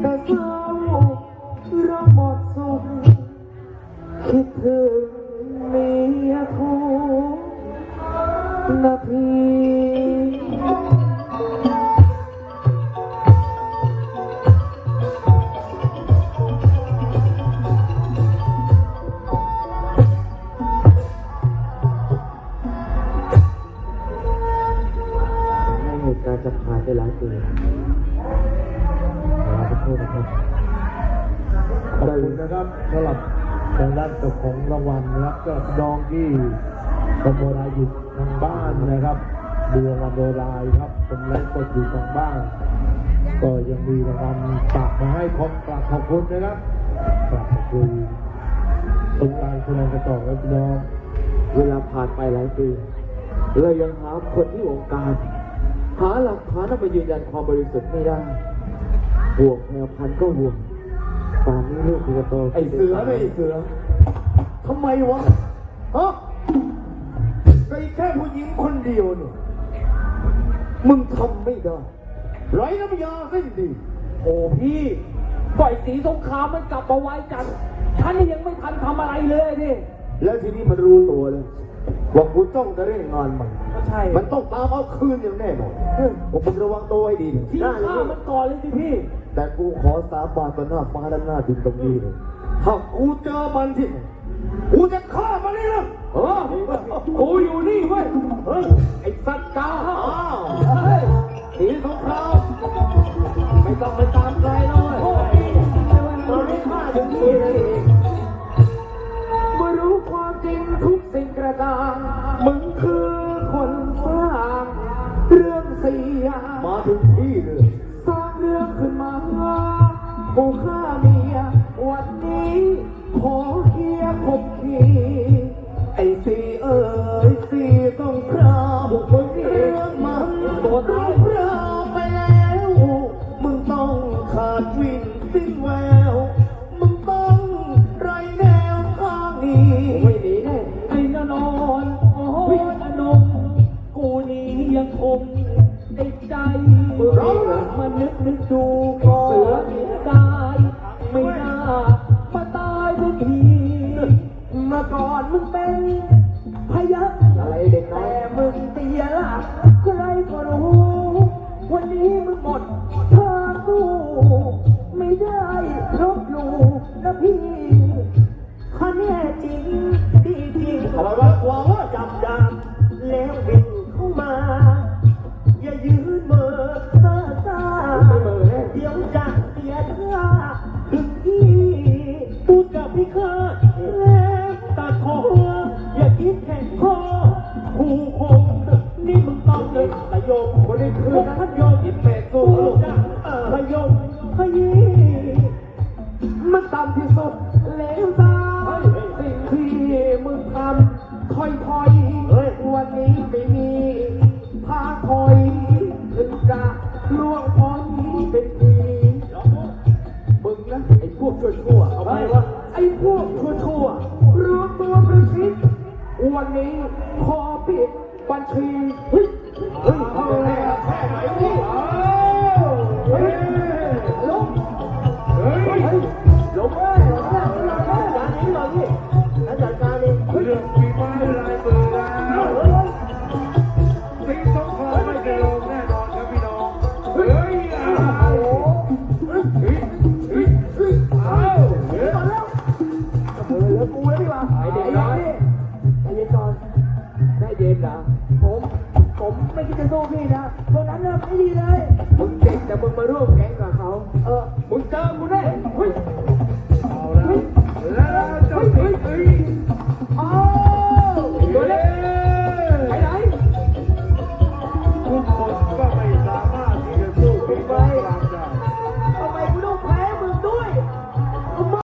แห้เหตุกาทีกรจะผ่านไปแลายปี นะครับสำหรับทางด้านเจ้าของรางวัลนะครับก็น้องที่ชมโบราณอยู่ทางบ้านนะครับดูรางวัลโบราณครับชมไลฟ์สดอยู่ทางบ้าน ก็ยังมีรางวัลฝากมาให้ขอบกราบขอบคุณนะครับกราบขอบคุณตรงการแสดงกันต่อครับพี่น้องเวลาผ่านไปหลายปีเรายังหาคนที่วงการ หาหลักฐานมายืนยันความบริสุทธิ์ไม่ได้ ห่วงแพรพันธุ์ก็ห่วงป่านนี้ลูกกูจะโตไอ้เสือไม่ไอ้เสือทำไมวะฮะก็อีกแค่ผู้หญิงคนเดียวเนี่ยมึงทำไม่ได้ไร้น้ำยาสิ้นดีโอ้พี่ปล่อยสีสงครามมันกลับมาไว้กันฉันนี่ยังไม่ทันทำอะไรเลยนี่แล้วทีนี้มันรู้ตัวเลยว่ากูต้องจะเร่งงานมันก็ใช่ มันต้องตามเอาคืนอย่างแน่นอนผมมึงระวังตัวให้ดีเถอะทิ้งข้ามันก่อนเลยสิพี่ แต่กูขอสาบานต่อหน้าฟ้าและหน้าดินตรงนี้เลยถ้ากูเจอมันที่ไหนกูจะฆ่ามันเลยนะเออกูอยู่นี่เว้ยเฮ้ยไอ้สัตว์กาอ้าวเฮ้ยสีสงครามไม่ต้องไปตามใครแล้วเว้ยโอ้ยตอนนี้ฆ่าถึงที่เลยเมื่อรู้ความจริงทุกสิ่งกระจ่างมึงคือ พราไปแล้ว มึงต้องขาดวินสิ้นแวว มึงต้องไรแนวทางนี้ไม่หนีแน่ไอ้นานอนโอ้ยอนงกูนี้ยังคงติดใจมานึกนึกดูก็เสือเสียดายไม่น่ามาตายเป็นทีเมื่อก่อนมึงเป็นพยักอะไรเด็กน้อแต่ยมึงเตียละใครก็รู้ วันนี้มึงหมดทางสู้ไม่ได้รบหลู่นะพี่ข้าแน่จริงดีจริงเอาไว้กว่าว่าจับดาบแล้ววิ่งเข้ามา อย่ายืนเมอซาซาเดี๋ยวจะเสียท่าถึงที่กูจะพิฆาตแล้วตัดคออย่าคิดแข่งคอคู่ เลยตะยมคนนี้คือนักโยมอิเป็ดกูจะพยมขยี้มันต่ำที่สุดเลวตายสิ่งที่มึงทำถอยถอยวันนี้ไม่มีพาคอยถึงจะล่วงพ้นเป็นปีมึงนะไอ้พวกชั่วๆเอาไปวะไอ้พวกชั่วๆรวมตัวประชิดวันนี้ขอปิดบัญชี เอ้ยลุกลุกเลยลุกเลยลุกเลยย่างนี้เลยพี่แล้วจัการเองเฮ้ยเฮ้ยเอาเฮ้ยก่อนแล้วเฮ้ยแล้วกูแล้วดีกว่าไอเด็กน้ย สู้พี่นะคนนั้นน่ะไม่ดีเลย มึงเด็กแต่มึงมาร่วมแก๊งกับเขา เออ มึงเจมึงได้